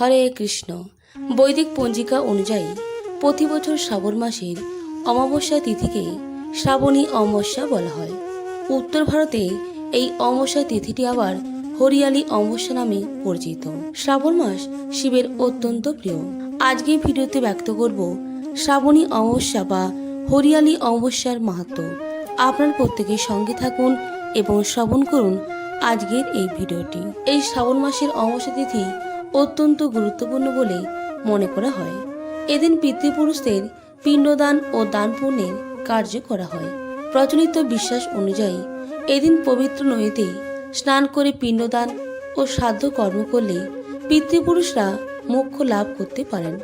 হরে কৃষ্ণ। বৈদিক পঞ্জিকা অনুযায়ী প্রতি বছর শ্রাবণ মাসের অমাবস্যা তিথিকে শ্রাবণী অমাবস্যা বলা হয়। উত্তর ভারতে এই অমাবস্যা তিথিটি আবার হরিয়ালি অমাবস্যা নামে পরিচিত। শ্রাবণ মাস শিবের অত্যন্ত প্রিয়। আজকে ভিডিওতে ব্যক্ত করব শ্রাবণী অমাবস্যা বা হরিয়ালি অমাবস্যার মাহাত্ম। আপনার প্রত্যেকের সঙ্গে থাকুন এবং শ্রবণ করুন আজকের এই ভিডিওটি। এই শ্রাবণ মাসের অমাবস্যা তিথি অত্যন্ত গুরুত্বপূর্ণ বলে মনে করা হয়। এদিন পিতৃপুরুষদের পিণ্ডদান ও দান পুণ্যের কার্য করা হয়। প্রচলিত বিশ্বাস অনুযায়ী এদিন পবিত্র নদীতে স্নান করে পিণ্ডদান ও শ্রাদ্ধ কর্ম করলে পিতৃপুরুষরা মোক্ষ লাভ করতে পারেন।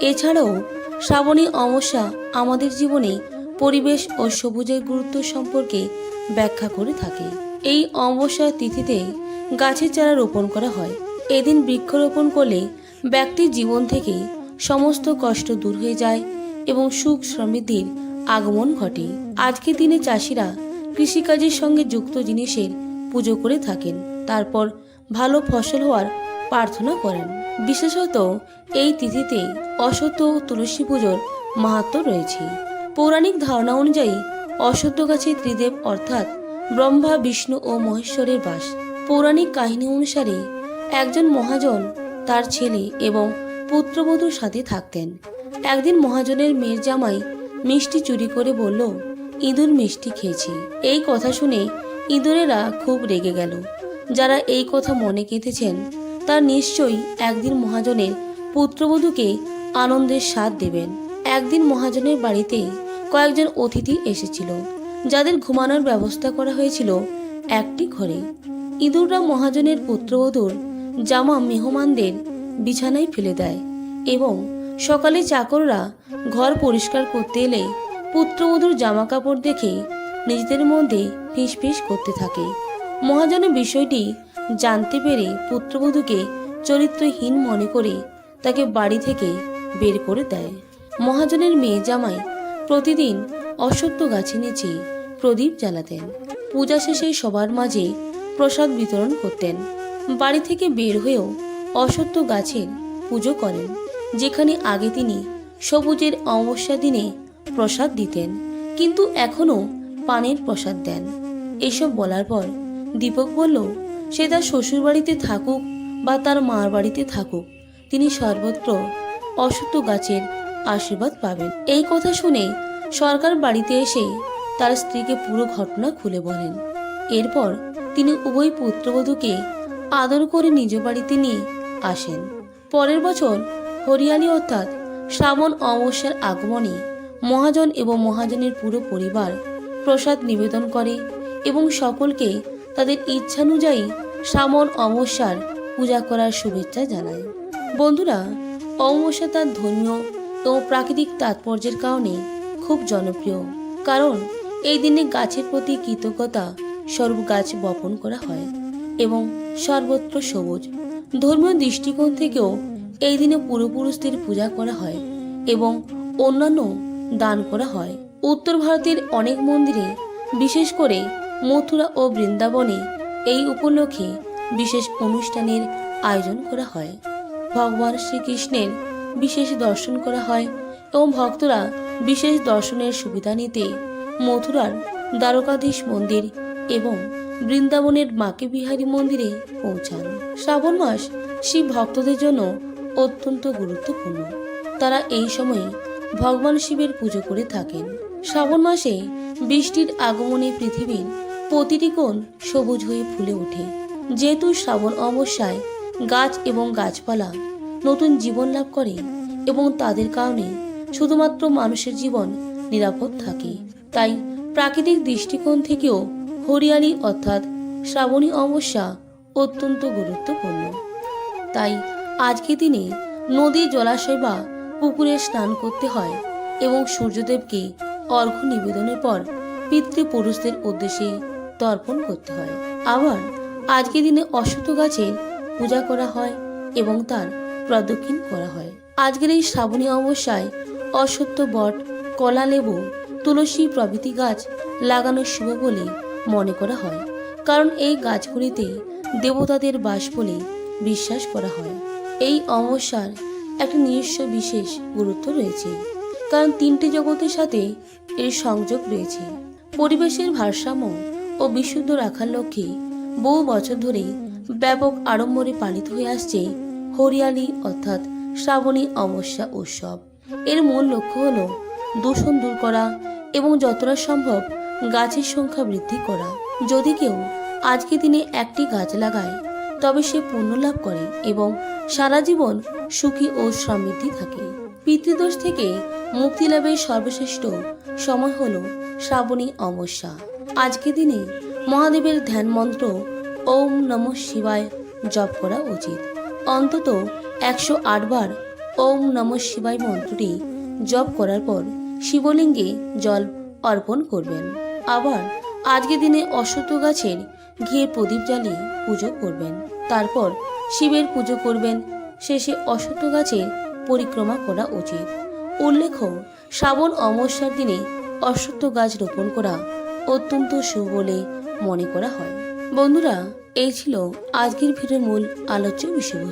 এছাড়াও শ্রাবণী অমস্যা আমাদের জীবনে পরিবেশ ও সবুজের গুরুত্ব সম্পর্কে ব্যাখ্যা করে থাকে। এই অমাবস্যা তিথিতে গাছের চারা রোপণ করা হয়। এদিন বৃক্ষরোপণ করলে ব্যক্তির জীবন থেকে সমস্ত কষ্ট দূর হয়ে যায় এবং সুখ সমৃদ্ধির আগমন ঘটে। আজকের দিনে চাষিরা কৃষিকাজের সঙ্গে যুক্ত জিনিসের পুজো করে থাকেন, তারপর ভালো ফসল হওয়ার প্রার্থনা করেন। বিশেষত এই তিথিতে অসত্য তুলসী পুজোর মাহাত্ম রয়েছে। পৌরাণিক ধারণা অনুযায়ী অসত্য গাছে ত্রিদেব অর্থাৎ ব্রহ্মা, বিষ্ণু ও মহেশ্বরের বাস। পৌরাণিক কাহিনী অনুসারে একজন মহাজন, তার ছেলে এবং পুত্রবধূর সাথে থাকতেন। একদিন মহাজনের মেয়ের জামাই মিষ্টি চুরি করে বলল, ইঁদুর মিষ্টি খেয়েছি। এই কথা শুনে ইঁদুরেরা খুব রেগে গেল। যারা এই কথা মনে কেঁথেছেন তার নিশ্চয়ই একদিন মহাজনের পুত্রবধূকে আনন্দের স্বাদ দেবেন। একদিন মহাজনের বাড়িতে কয়েকজন অতিথি এসেছিল, যাদের ঘুমানোর ব্যবস্থা করা হয়েছিল একটি ঘরে। ইঁদুররা মহাজনের পুত্রবধূর জামা মেহমানদের বিছানায় ফেলে দেয় এবং সকালে চাকররা ঘর পরিষ্কার করতে এলে পুত্রবধূর জামা কাপড় দেখে নিজেদের মধ্যে ফিসফিস করতে থাকে। মহাজনের বিষয়টি জানতে পেরে পুত্রবধূকে চরিত্রহীন মনে করে তাকে বাড়ি থেকে বের করে দেয়। মহাজনের মেয়ে জামাই প্রতিদিন অশ্বত্থ গাছে নিচে প্রদীপ জ্বালাতেন। পূজা শেষে সবার মাঝে প্রসাদ বিতরণ করতেন। বাড়ি থেকে বের হয়েও অশ্বত্থ গাছের পুজো করেন, যেখানে আগে তিনি সবুজের অমাবস্যা দিনে প্রসাদ দিতেন, কিন্তু এখনও পানের প্রসাদ দেন। এসব বলার পর দীপক বলল, সে তার শ্বশুরবাড়িতে থাকুক বা তার মার বাড়িতে থাকুক, তিনি সর্বত্র অসত্য গাছের আশীর্বাদ পাবেন। এই কথা শুনে সরকার বাড়িতে এসে তার স্ত্রীকে পুরো ঘটনা খুলে বলেন। এরপর তিনি উভয় পুত্রবধূকে আদর করে নিজ বাড়িতে নিয়ে আসেন। পরের বছর হরিয়ালি অর্থাৎ শ্রাবণ অমাবস্যার আগমনে মহাজন এবং মহাজনের পুরো পরিবার প্রসাদ নিবেদন করে এবং সকলকে তাদের ইচ্ছানুযায়ী শ্রাবণ অমাবস্যার পূজা করার শুভেচ্ছা জানায়। বন্ধুরা, অমাবস্যা তার ধর্মীয় ও প্রাকৃতিক তাৎপর্যের কারণে খুব জনপ্রিয়, কারণ এই দিনে গাছের প্রতি কৃতজ্ঞতা স্বরূপ গাছ বপন করা হয়। এবং সর্বত্র সবুজ। ধর্মীয় দৃষ্টিকোণ থেকেও এই দিনে পূর্বপুরুষদের পূজা করা হয় এবং অন্যান্য দান করা হয়। উত্তর ভারতের অনেক মন্দিরে, বিশেষ করে মথুরা ও বৃন্দাবনে এই উপলক্ষে বিশেষ অনুষ্ঠানের আয়োজন করা হয়। ভগবান শ্রীকৃষ্ণের বিশেষ দর্শন করা হয় এবং ভক্তরা বিশেষ দর্শনের সুবিধা নিতে মথুরার দ্বারকাধীশ মন্দির এবং বৃন্দাবনের মাকে বিহারী মন্দিরে পৌঁছান। শ্রাবণ মাস শিব ভক্তদের জন্য অত্যন্ত গুরুত্বপূর্ণ। তারা এই সময়ে ভগবান শিবের পুজো করে থাকেন। শ্রাবণ মাসে বৃষ্টির আগমনে পৃথিবীর প্রতিটি কোণ সবুজ হয়ে ফুলে ওঠে। যেহেতু শ্রাবণ অমাবস্যায় গাছ এবং গাছপালা নতুন জীবন লাভ করে এবং তাদের কারণে শুধুমাত্র মানুষের জীবন নিরাপদ থাকে, তাই প্রাকৃতিক দৃষ্টিকোণ থেকেও হরিয়ালি অর্থাৎ শ্রাবণী অমাবস্যা অত্যন্ত গুরুত্বপূর্ণ। তাই আজকে দিনে নদী জলাশয় বা পুকুরে স্নান করতে হয় এবং সূর্যদেবকে অর্ঘ্য নিবেদনের পর পিতৃপুরুষদের উদ্দেশ্যে তর্পণ করতে হয়। আবার আজকে দিনে অশ্বত্থ গাছের পূজা করা হয় এবং তার প্রদক্ষিণ করা হয়। আজকের এই শ্রাবণী অমাবস্যায় অশ্বত্থ বট, কলা লেবু, তুলসী প্রভৃতি গাছ লাগানো শুভ বলে মনে করা হয়, কারণ এই গাছগুলিতে দেবতাদের বাস বলে বিশ্বাস করা হয়। এই অমাবস্যার একটা নিজস্ব বিশেষ গুরুত্ব রয়েছে, কারণ তিনটি জগতের সাথে এর সংযোগ রয়েছে। পরিবেশের ভারসাম্য ও বিশুদ্ধ রাখার লক্ষ্যে বহু বছর ধরে ব্যাপক আড়ম্বরে পালিত হয়ে আসছে হরিয়ালি অর্থাৎ শ্রাবণী অমাবস্যা উৎসব। এর মূল লক্ষ্য হল দূষণ দূর করা এবং যতটা সম্ভব গাছের সংখ্যা বৃদ্ধি করা। যদি কেউ আজকে দিনে একটি গাছ লাগায়, তবে সে পুণ্য লাভ করে এবং সারা জীবন সুখী ও সমৃদ্ধি থাকে। পিতৃদোষ থেকে মুক্তি লাভের সর্বশ্রেষ্ঠ সময় হল শ্রাবণী অমাবস্যা। আজকে দিনে মহাদেবের ধ্যান মন্ত্র ওম নম শিবায় জপ করা উচিত। অন্তত একশো বার ওম নম শিবায় মন্ত্রটি জপ করার পর শিবলিঙ্গে জল অর্পণ করবেন। আবার আজকে দিনে অশ্বত্থ গাছের ঘিয়ে প্রদীপ জ্বালিয়ে পুজো করবেন। তারপর শিবের পুজো করবেন। শেষে অশ্বত্থ গাছের পরিক্রমা করা উচিত। উল্লেখ্য, শ্রাবণ অমাবস্যার দিনে অশ্বত্থ গাছ রোপণ করা অত্যন্ত শুভ বলে মনে করা হয়। বন্ধুরা, এই ছিল আজকের ভিডিওর মূল আলোচ্য বিষয়বস্তু।